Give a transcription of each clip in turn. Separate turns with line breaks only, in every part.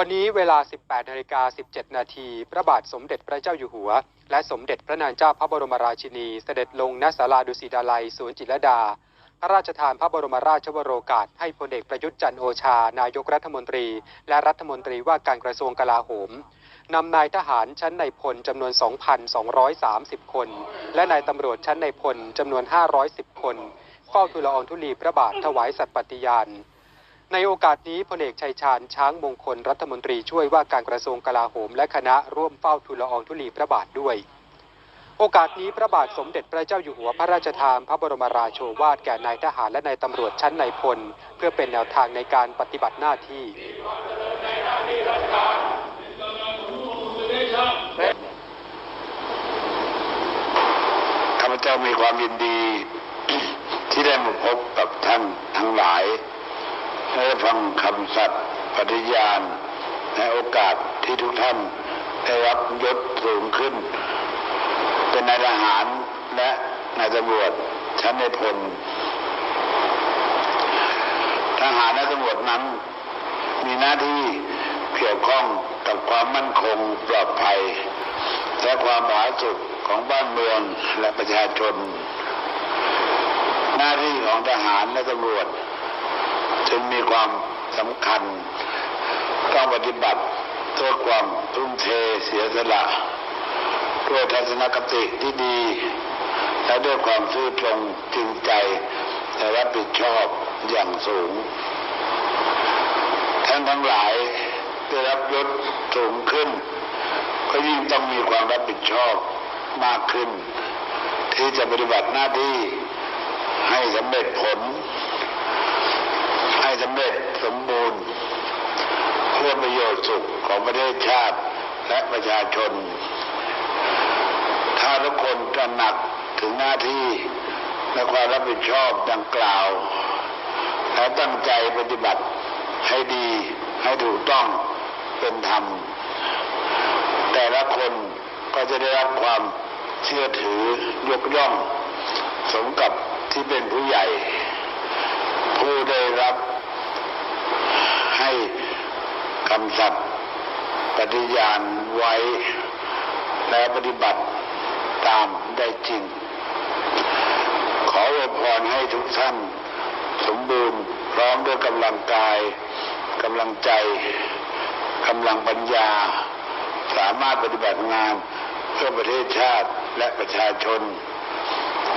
วันนี้เวลา 18นาฬิกา17 นาที พระบาทสมเด็จพระเจ้าอยู่หัว และสมเด็จพระนางเจ้าพระบรมราชินีเสด็จลงณศาลาดุสิตดาลัยสวนจิตรดา พระราชทานพระบรมราชวโรกาส ให้พลเอกประยุทธ์จันทร์โอชา นายกรัฐมนตรี และรัฐมนตรีว่าการกระทรวงกลาโหมนำนายทหารชั้นในพลจำนวน 2,230 คน และนายตำรวจชั้นในพลจำนวน 510 คนเฝ้าทูลละอองธุลีพระบาทถวายสัตย์ปฏิญาณ ในโอกาสนี้พลเอกชัยชาญช้างมงคลรัฐมนตรีช่วยว่าการกระทรวงกลาโหมและคณะร่วมเฝ้าทูลละอองธุลีพระบาทด้วย โอกาสนี้พระบาทสมเด็จพระเจ้าอยู่หัวพระราชทานพระบรมราโชวาทแก่นายทหารและนายตำรวจชั้นในพล เพื่อเป็นแนวทางในการปฏิบัติหน้าที่
ข้าพเจ้ามีความยินดีที่ได้มาพบกับท่านทั้งหลาย และฟังคำสัตย์ปฏิญาณในโอกาสที่ทุกท่านได้รับยศสูงขึ้น เป็นนายทหารและนายตำรวจชั้นในพลทหารและตำรวจนั้น มีหน้าที่เกี่ยวข้องกับความมั่นคงปลอดภัย และความผาสุกของบ้านเมืองและประชาชน หน้าที่ของทหารและตำรวจ งมีความสำคัญ ต้องปฏิบัติด้วยความทุ่มเทเสียสละด้วยทัศนคติที่ดี และด้วยความซื่อตรงจริงใจและรับผิดชอบอย่างสูงท่านทั้งหลายได้รับยศสูงขึ้น ก็ยิ่งต้องมีความรับผิดชอบมากขึ้น ที่จะปฏิบัติหน้าที่ให้สำเร็จผล ให้สำเร็จสมบูรณ์ เพื่อประโยชน์สุขของประเทศชาติและประชาชน ถ้าทุกคนตระหนักถึงหน้าที่และความรับผิดชอบดังกล่าว และตั้งใจปฏิบัติให้ดีให้ถูกต้องเป็นธรรม แต่ละคนก็จะได้รับความเชื่อถือยกย่อง สมกับที่เป็นผู้ใหญ่ ผู้ได้รับ ให้คำสัตย์ปฏิญาณไว้ และปฏิบัติตามได้จริง ขออวยพรให้ทุกท่าน สมบูรณ์พร้อมด้วยกำลังกายกำลังใจกำลังปัญญา สามารถปฏิบัติงานเพื่อประเทศชาติและประชาชน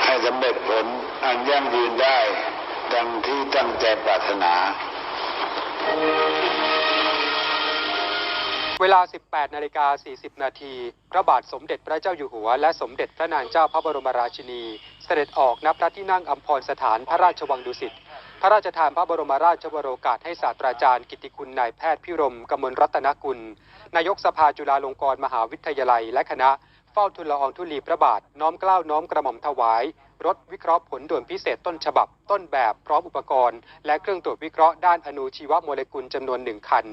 ให้สำเร็จผลอันยั่งยืนได้ ดังที่ตั้งใจปรารถนา
เวลา 18 นาฬิกา 40 นาที พระบาทสมเด็จพระเจ้าอยู่หัว และสมเด็จพระนางเจ้าพระบรมราชินี เสด็จออกนับพระที่นั่งอัมพรสถานพระราชวังดุสิต พระราชทานพระบรมราชวโรกาสให้ศาสตราจารย์กิตติคุณนายแพทย์พิรมกมลรัตนกุล นายกสภาจุฬาลงกรณ์มหาวิทยาลัย และคณะ เฝ้าทุนละอองธุลีพระบาท น้อมเกล้าน้อมกระหม่อมถวาย รถวิเคราะห์ผลด่วนพิเศษต้นฉบับ ต้นแบบพร้อมอุปกรณ์ และเครื่องตรวจวิเคราะห์ด้านอนุชีวโมเลกุลจำนวนหนึ่งคัน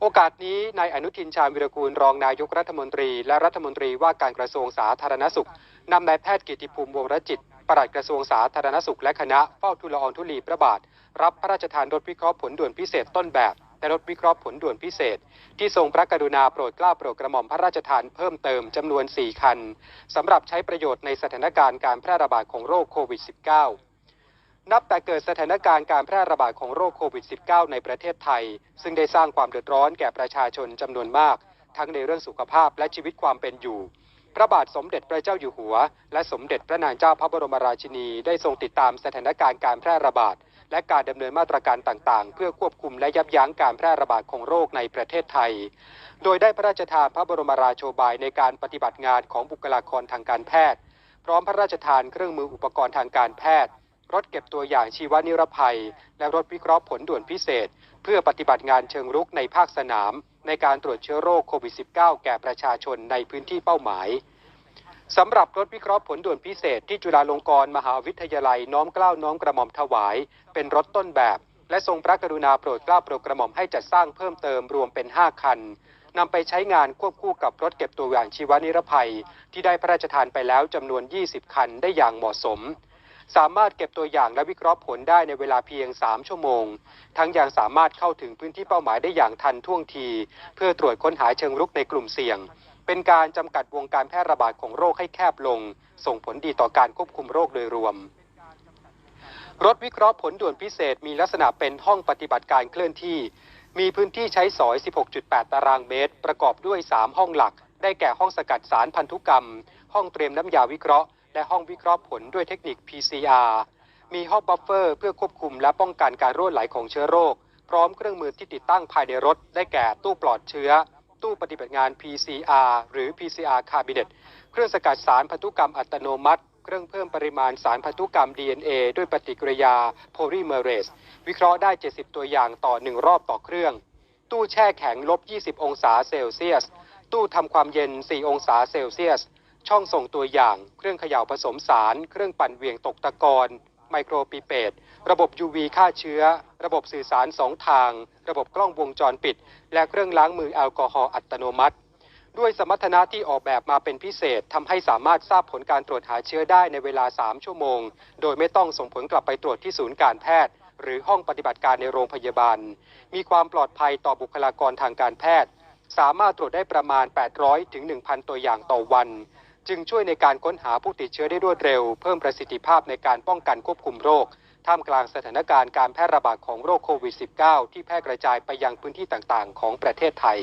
โอกาสนี้นายอนุทินชาญวิรกูลรองนายกรัฐมนตรี และรัฐมนตรีว่าการกระทรวงสาธารณสุขนำนายแพทย์กิติภูมิวงรจิตปลัดกระทรวงสาธารณสุขและคณะเฝ้าทุลอองธุลีพระบาท รับพระราชทานรถวิเคราะห์ผลด่วนพิเศษต้นแบบ และรถวิเคราะห์ผลด่วนพิเศษ ที่ทรงพระกรุณาโปรดเกล้าโปรดกระหม่อมพระราชทานเพิ่มเติมจำนวน 4 คันสำหรับใช้ประโยชน์ในสถานการณ์การแพร่ระบาดของโรคโควิด -19 นับแต่เกิดสถานการณ์การแพร่ระบาดของโรคโควิด -19 ในประเทศไทย ซึ่งได้สร้างความเดือดร้อนแก่ประชาชนจำนวนมาก ทั้งในเรื่องสุขภาพและชีวิตความเป็นอยู่พระบาทสมเด็จพระเจ้าอยู่หัว และสมเด็จพระนางเจ้าพระบรมราชินีได้ทรงติดตามสถานการณ์การแพร่ระบาด และการดำเนินมาตรการต่างๆ เพื่อควบคุมและยับยั้งการแพร่ระบาดของโรคในประเทศไทย โดยได้พระราชทานพระบรมราโชบายในการปฏิบัติงานของบุคลากรทางการแพทย์ พร้อมพระราชทานเครื่องมืออุปกรณ์ทางการแพทย์ รถเก็บตัวอย่างชีวนิรภัย และรถวิเคราะห์ผลด่วนพิเศษ เพื่อปฏิบัติงานเชิงรุกในภาคสนาม ในการตรวจเชื้อโรคโควิด -19 แก่ประชาชนในพื้นที่เป้าหมาย สำหรับรถวิเคราะห์ผลด่วนพิเศษที่จุฬาลงกรณ์มหาวิทยาลัยน้อมเกล้าน้อมกระหม่อมถวาย เป็นรถต้นแบบ และทรงพระกรุณาโปรดเกล้าโปรดกระหม่อมให้จัดสร้างเพิ่มเติมรวมเป็น 5 คันนำไปใช้งานควบคู่กับรถเก็บตัวอย่างชีวนิรภัย ที่ได้พระราชทานไปแล้วจำนวน 20 คันได้อย่างเหมาะสม สามารถเก็บตัวอย่างและวิเคราะห์ผลได้ในเวลาเพียง 3 ชั่วโมง ทั้งยังสามารถเข้าถึงพื้นที่เป้าหมายได้อย่างทันท่วงที เพื่อตรวจค้นหาเชิงรุกในกลุ่มเสี่ยง เป็นการจำกัดวงการแพร่ระบาดของโรคให้แคบลง ส่งผลดีต่อการควบคุมโรคโดยรวม รถวิเคราะห์ผลด่วนพิเศษมีลักษณะเป็นห้องปฏิบัติการเคลื่อนที่ มีพื้นที่ใช้สอย 16.8 ตารางเมตร ประกอบด้วย 3 ห้องหลัก ได้แก่ห้องสกัดสารพันธุกรรม ห้องเตรียมน้ำยาวิเคราะห์ และห้องวิเคราะห์ผลด้วยเทคนิค PCR มีห้องบัฟเฟอร์เพื่อควบคุมและป้องกันการรั่วไหลของเชื้อโรค พร้อมเครื่องมือที่ติดตั้งภายในรถ ได้แก่ตู้ปลอดเชื้อ ตู้ปฏิบัติงาน PCR หรือ PCR Cabinet เครื่องสกัดสารพันธุกรรมอัตโนมัติ เครื่องเพิ่มปริมาณสารพันธุกรรม DNA ด้วยปฏิกิริยาโพลิเมเรสวิเคราะห์ได้ 70 ตัวอย่างต่อ 1 รอบต่อเครื่อง ตู้แช่แข็งลบ 20 องศาเซลเซียส ตู้ทำความเย็น 4 องศาเซลเซียส ช่องส่งตัวอย่าง เครื่องเขย่าผสมสาร เครื่องปั่นเวียงตกตะกอน ไมโครปีเปตระบบ UV ฆ่าเชื้อ ระบบสื่อสารสองทาง ระบบกล้องวงจรปิด และเครื่องล้างมือแอลกอฮอล์อัตโนมัติ ด้วยสมรรถนะที่ออกแบบมาเป็นพิเศษทำให้สามารถทราบผลการตรวจหาเชื้อได้ในเวลา 3 ชั่วโมง โดยไม่ต้องส่งผลกลับไปตรวจที่ศูนย์การแพทย์ หรือห้องปฏิบัติการในโรงพยาบาล มีความปลอดภัยต่อบุคลากรทางการแพทย์ สามารถตรวจได้ประมาณ 800ถึง1,000 ตัวอย่างต่อวัน จึงช่วยในการค้นหาผู้ติดเชื้อได้รวดเร็ว เพิ่มประสิทธิภาพในการป้องกันควบคุมโรค ท่ามกลางสถานการณ์การแพร่ระบาดของโรคโควิด -19 ที่แพร่กระจายไปยังพื้นที่ต่างๆ ของประเทศไทย